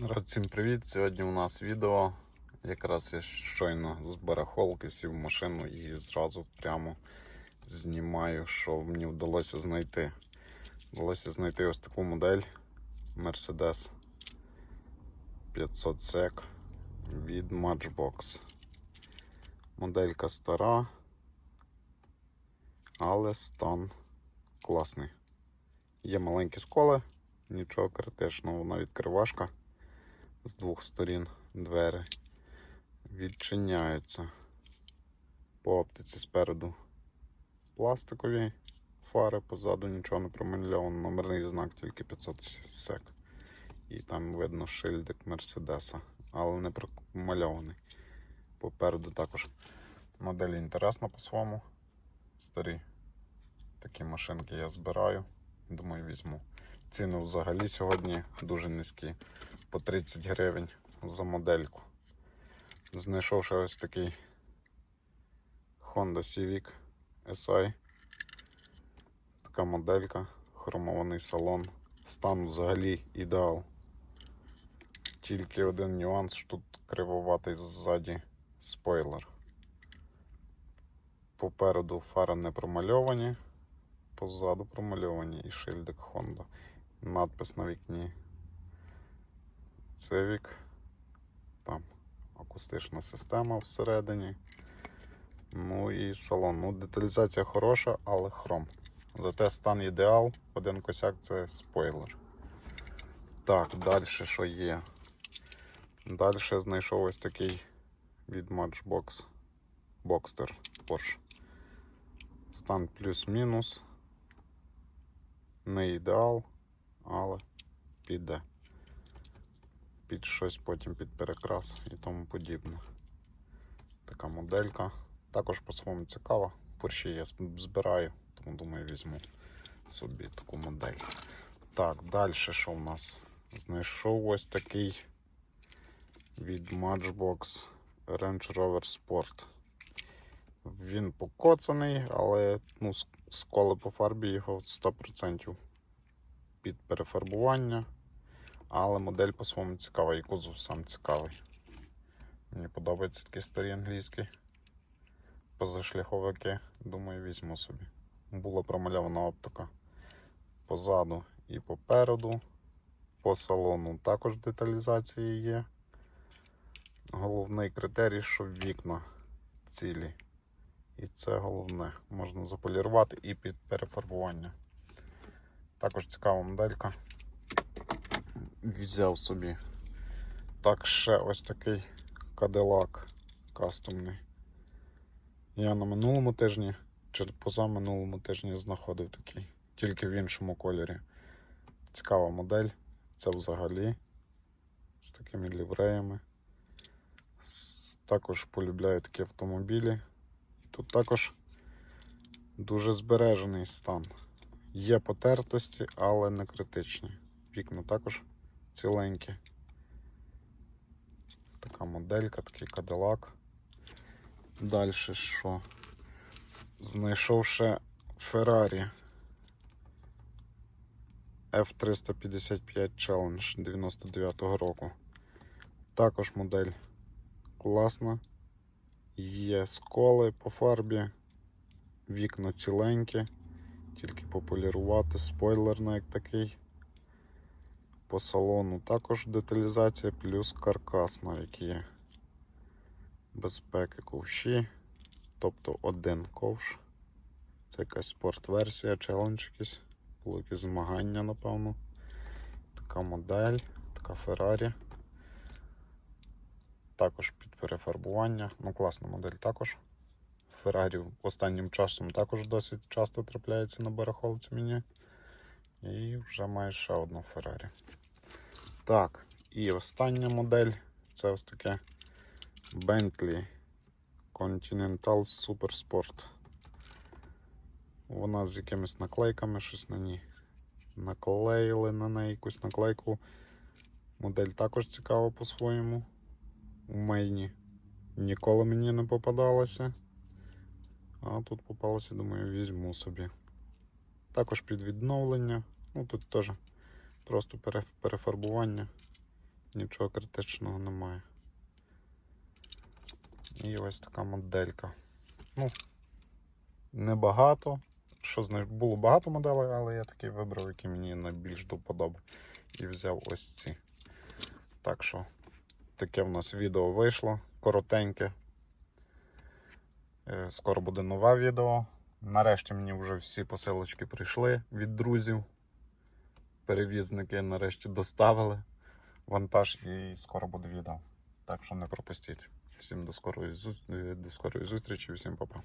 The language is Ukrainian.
Народ, всім привіт! Сьогодні у нас відео. Якраз я щойно з барахолки сів в машину і зразу прямо знімаю, що мені вдалося знайти. Вдалося знайти ось таку модель Mercedes 500 SEC від Matchbox. Моделька стара, але стан класний. Є маленькі сколи, нічого критичного, вона відкривашка з двох сторін двері відчиняються. По оптиці спереду пластикові фари, позаду нічого не промальовано. Номерний знак тільки 500 сек. І там видно шильдик Мерседеса, але не промальований. Попереду також модель інтересна по-своєму. Старі такі машинки я збираю. Думаю, візьму. Ціни взагалі сьогодні дуже низькі по 30 гривень за модельку. Знайшов ще ось такий Honda Civic SI. Така моделька, хромований салон. Стан взагалі ідеал. Тільки один нюанс, що тут кривоватий ззаді спойлер. Попереду фари не промальовані, позаду промальовані і шильдик Honda. Надпис на вікні Civic. Там акустична система всередині. Ну і салон. Ну, деталізація хороша, але хром. Зате стан ідеал. Один косяк це спойлер. Так, далі що є? Далі знайшов ось такий від Matchbox Boxster Porsche. Стан плюс-мінус. Не ідеал, але піде під щось потім під перекрас і тому подібне. Така моделька. Також по-своєму цікава. Порші я збираю, тому думаю, візьму собі таку модель. Так, далі що в нас? Знайшов ось такий від Matchbox Range Rover Sport. Він покоцаний, але ну, сколи по фарбі його 100% під перефарбування. Але модель по-своєму цікава, і кузов сам цікавий. Мені подобаються такі старі англійські позашляховики. Думаю, візьму собі. Була промальована оптика позаду і попереду. По салону також деталізації є. Головний критерій, що вікна цілі. І це головне. Можна заполірувати і під перефарбування. Також цікава моделька взяв собі. Так, ще ось такий кадилак кастомний. Я на минулому тижні, чи позаминулому тижні знаходив такий, тільки в іншому кольорі. Цікава модель. Це взагалі з такими лівреями. Також полюбляю такі автомобілі. І тут також дуже збережений стан. Є потертості, але не критичні. Вікна також ціленькі. Така моделька, такий кадилак. Далі що? Знайшов ще Ferrari F355 Challenge 99-го року. Також модель класна. Є сколи по фарбі, вікна ціленькі, тільки пополірувати, спойлерно як такий. По салону також деталізація, плюс каркас навіть є. Безпеки ковші. Тобто один ковш. Це якась спорт-версія, челендж якийсь. Було якесь змагання, напевно. Така модель, така Феррарі. Також під перефарбування. Ну, класна модель також. Феррарі останнім часом також досить часто трапляється на барахолці мені. І вже маю ще одну Феррарі. Так, і остання модель це ось таке Bentley Continental Super Sport. Вона з якимись наклейками щось на ній. Наклеїли на неї якусь наклейку. Модель також цікава по-своєму. У мейні ніколи мені не попадалося. А тут попалося, думаю, візьму собі. Також під відновлення. Ну тут теж просто перефарбування Нічого критичного немає. І ось така моделька. Ну, небагато. Що з було багато моделей, але я такий вибрав, який мені найбільш до вподоби. І взяв ось ці. Так що, таке в нас відео вийшло. Коротеньке. Е, Скоро буде нове відео. Нарешті мені вже всі посилочки прийшли від друзів. Перевізники нарешті доставили вантаж і скоро буде відео. Так що не пропустіть. Всім до скорої, зу- е, до скорої зустрічі, всім па-па.